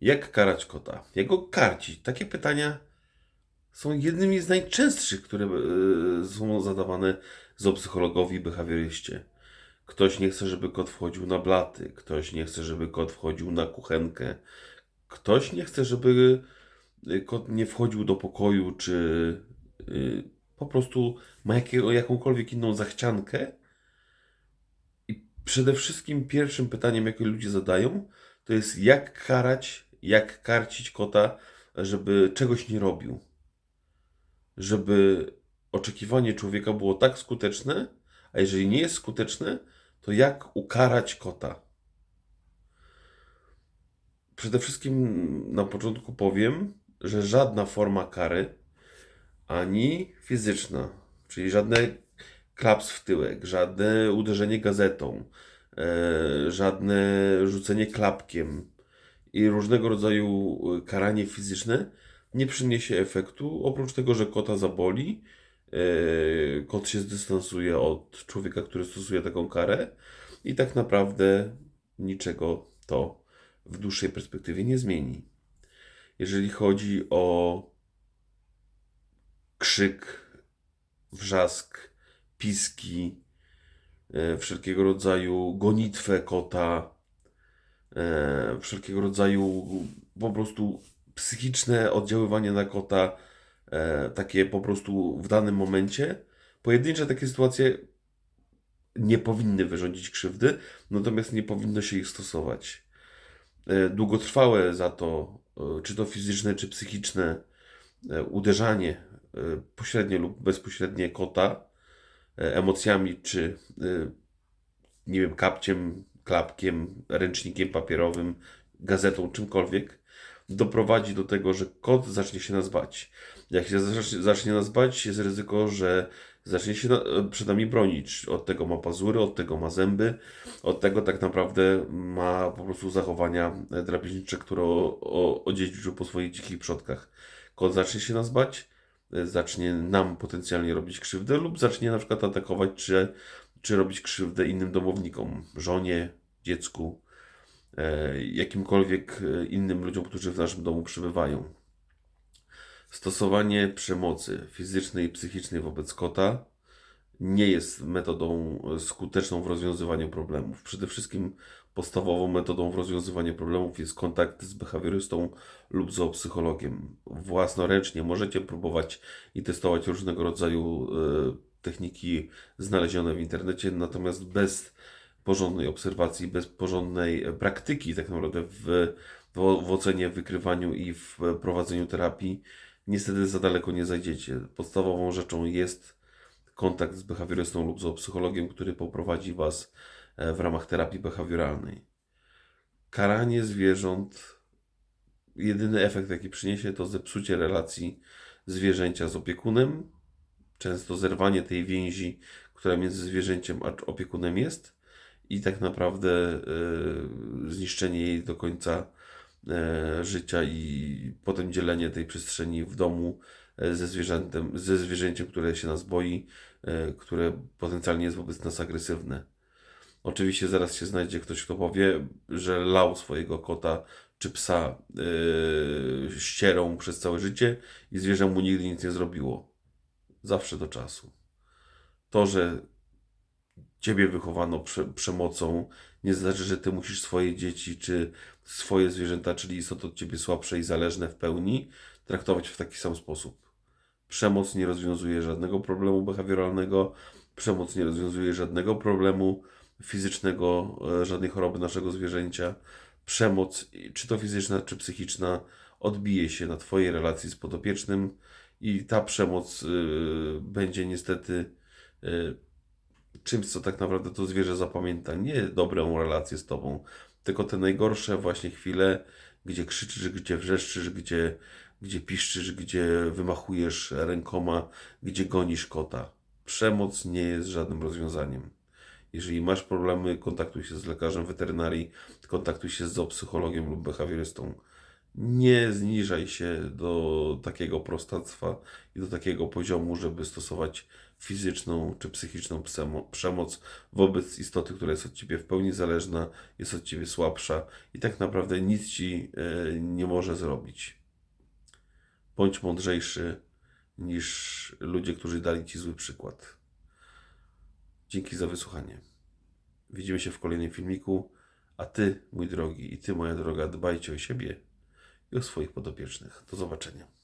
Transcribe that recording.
Jak karać kota? Jak go karcić? Takie pytania są jednymi z najczęstszych, które e, są zadawane zoopsychologowi, behawioryście. Ktoś nie chce, żeby kot wchodził na blaty, ktoś nie chce, żeby kot wchodził na kuchenkę, ktoś nie chce, żeby e, kot nie wchodził do pokoju, czy y, po prostu ma jakiego, jakąkolwiek inną zachciankę. I przede wszystkim pierwszym pytaniem, jakie ludzie zadają, to jest jak karać, jak karcić kota, żeby czegoś nie robił. Żeby oczekiwanie człowieka było tak skuteczne, a jeżeli nie jest skuteczne, to jak ukarać kota. Przede wszystkim na początku powiem, że żadna forma kary, ani fizyczna, czyli żadne klaps w tyłek, żadne uderzenie gazetą, e, żadne rzucenie klapkiem i różnego rodzaju e, karanie fizyczne nie przyniesie efektu, oprócz tego, że kota zaboli, e, kot się zdystansuje od człowieka, który stosuje taką karę i tak naprawdę niczego to w dłuższej perspektywie nie zmieni. Jeżeli chodzi o krzyk, wrzask, piski, e, wszelkiego rodzaju gonitwę kota, e, wszelkiego rodzaju po prostu psychiczne oddziaływanie na kota, e, takie po prostu w danym momencie. Pojedyncze takie sytuacje nie powinny wyrządzić krzywdy, natomiast nie powinno się ich stosować. Długotrwałe za to, czy to fizyczne, czy psychiczne uderzanie pośrednie lub bezpośrednie kota emocjami, czy nie wiem, kapciem, klapkiem, ręcznikiem papierowym, gazetą, czymkolwiek, doprowadzi do tego, że kot zacznie się nas bać. Jak się zacznie nas bać, jest ryzyko, że zacznie się przed nami bronić. Od tego ma pazury, od tego ma zęby, od tego tak naprawdę ma po prostu zachowania drapieżnicze, które odziedziczył po swoich dzikich przodkach. Kot zacznie się nas bać, zacznie nam potencjalnie robić krzywdę lub zacznie na przykład atakować czy, czy robić krzywdę innym domownikom, żonie, dziecku, e, jakimkolwiek e, innym ludziom, którzy w naszym domu przebywają. Stosowanie przemocy fizycznej i psychicznej wobec kota nie jest metodą skuteczną w rozwiązywaniu problemów. Przede wszystkim podstawową metodą w rozwiązywaniu problemów jest kontakt z behawiorystą lub zoopsychologiem. Własnoręcznie możecie próbować i testować różnego rodzaju e, techniki znalezione w internecie, natomiast bez porządnej obserwacji, bez porządnej praktyki, tak naprawdę w, w ocenie, wykrywaniu i w prowadzeniu terapii, niestety za daleko nie zajdziecie. Podstawową rzeczą jest kontakt z behawiorystą lub zoopsychologiem, który poprowadzi Was e, w ramach terapii behawioralnej. Karanie zwierząt, jedyny efekt, jaki przyniesie, to zepsucie relacji zwierzęcia z opiekunem, często zerwanie tej więzi, która między zwierzęciem a opiekunem jest, i tak naprawdę y, zniszczenie jej do końca y, życia i potem dzielenie tej przestrzeni w domu ze zwierzętem, ze zwierzęciem, które się nas boi, E, które potencjalnie jest wobec nas agresywne. Oczywiście zaraz się znajdzie ktoś, kto powie, że lał swojego kota czy psa yy, ścierą przez całe życie i zwierzę mu nigdy nic nie zrobiło. Zawsze do czasu. To, że ciebie wychowano prze, przemocą, nie znaczy, że ty musisz swoje dzieci czy swoje zwierzęta, czyli istoty od ciebie słabsze i zależne w pełni, traktować w taki sam sposób. Przemoc nie rozwiązuje żadnego problemu behawioralnego, przemoc nie rozwiązuje żadnego problemu fizycznego, e, żadnej choroby naszego zwierzęcia. Przemoc, czy to fizyczna, czy psychiczna, odbije się na Twojej relacji z podopiecznym i ta przemoc y, będzie niestety y, czymś, co tak naprawdę to zwierzę zapamięta. Nie dobrą relację z Tobą, tylko te najgorsze właśnie chwile, gdzie krzyczysz, gdzie wrzeszczysz, gdzie gdzie piszczysz, gdzie wymachujesz rękoma, gdzie gonisz kota. Przemoc nie jest żadnym rozwiązaniem. Jeżeli masz problemy, kontaktuj się z lekarzem weterynarii, kontaktuj się z zoopsychologiem lub behawiorystą. Nie zniżaj się do takiego prostactwa i do takiego poziomu, żeby stosować fizyczną czy psychiczną przemo- przemoc wobec istoty, która jest od ciebie w pełni zależna, jest od ciebie słabsza i tak naprawdę nic ci e, nie może zrobić. Bądź mądrzejszy niż ludzie, którzy dali ci zły przykład. Dzięki za wysłuchanie. Widzimy się w kolejnym filmiku, a ty, mój drogi, i ty, moja droga, dbajcie o siebie i o swoich podopiecznych. Do zobaczenia.